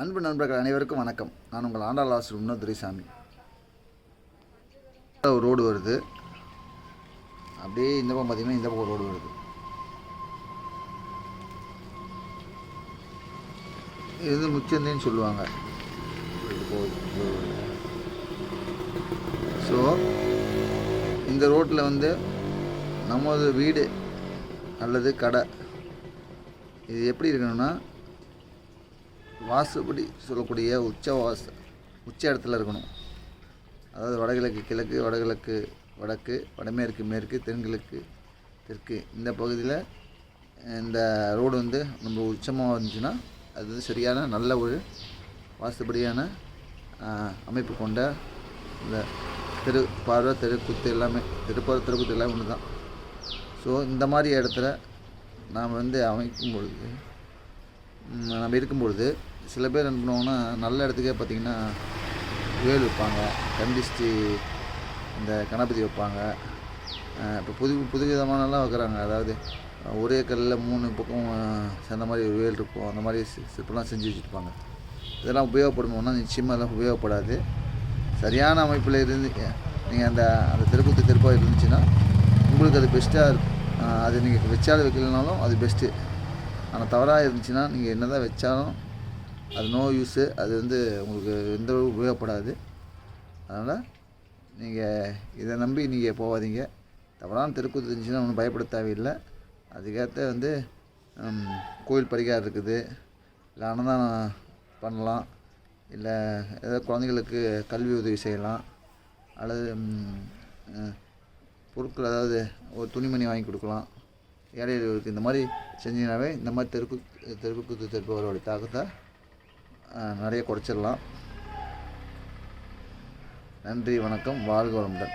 அன்பு நண்பர்கள் அனைவருக்கும் வணக்கம். நான் உங்கள் ஆண்டாள் ஆசிரியர் முன்னதுரைசாமி ஒரு ரோடு வருது. அப்படியே இந்த பக்கம் பார்த்தீங்கன்னா இந்த பக்கம் ரோடு வருது. இது வந்து முச்சந்தேன்னு சொல்லுவாங்க. ஸோ இந்த ரோட்டில் வந்து நமது வீடு அல்லது கடை இது எப்படி இருக்கணும்னா வாசுபடி சொல்லக்கூடிய உச்ச வாச உச்ச இடத்துல இருக்கணும். அதாவது வடகிழக்கு கிழக்கு வடகிழக்கு வடக்கு வடமேற்கு மேற்கு தென்கிழக்கு தெற்கு. இந்த பகுதியில் இந்த ரோடு வந்து நம்ம உச்சமாக இருந்துச்சுன்னா அது வந்து சரியான நல்ல ஒரு வாசுபடியான அமைப்பு கொண்ட இந்த தெரு பார்வை தெருக்குத்து எல்லாமே தெருப்பார்வை தெருக்குத்து எல்லாமே ஒன்று தான் ஸோ இந்த மாதிரி இடத்துல நாம் வந்து அமைக்கும் பொழுது நம்ம இருக்கும் இருக்கும்பொழுது சில பேர் என்ன பண்ணுவாங்கன்னா நல்ல இடத்துக்கே பார்த்திங்கன்னா வேல் வைப்பாங்க கண்டிஸ்டி இந்த கணபதி வைப்பாங்க இப்போ புது புது விதமானலாம் வைக்கிறாங்க அதாவது ஒரே கல்லில் மூணு பக்கம் சேர்ந்த மாதிரி ஒரு வேல் இருக்கும். அந்த மாதிரி சிற்பெல்லாம் செஞ்சு வச்சுருப்பாங்க. இதெல்லாம் உபயோகப்படணும்னா நிச்சயமாக அதெல்லாம் உபயோகப்படாது. சரியான அமைப்பில் இருந்து நீங்கள் அந்த அந்த திருப்பத்து திருப்பாக இருந்துச்சுன்னா உங்களுக்கு அது பெஸ்ட்டாக இருக்கும். அது நீங்கள் வச்சாலும் வைக்கலனாலும் அது பெஸ்ட்டு ஆனால் தவறாக இருந்துச்சுன்னா நீங்கள் என்ன தான் வச்சாலும் அது நோ யூஸு அது வந்து உங்களுக்கு எந்த அளவுக்கு உபயோகப்படாது. அதனால் நீங்கள் இதை நம்பி நீங்கள் போகாதீங்க. தவறான தெருக்கூத்து இருந்துச்சுன்னா ஒன்றும் பயப்பட தேவையில்லை. அதுக்கேற்ற வந்து கோயில் பரிகாரம் இருக்குது. இல்லை அன்னதானம் பண்ணலாம். இல்லை ஏதாவது குழந்தைங்களுக்கு கல்வி உதவி செய்யலாம். அல்லது பொருட்கள் அதாவது ஒரு துணிமணி வாங்கி கொடுக்கலாம். ஏழைகளுக்கு இந்த மாதிரி செஞ்சீங்கன்னாவே இந்த மாதிரி தெருக்கு தெருக்குத்து தெருப்பவரோட தாக்கத்தை நிறைய குறைச்சிடலாம். நன்றி வணக்கம் வாழ்க வளமுடன்.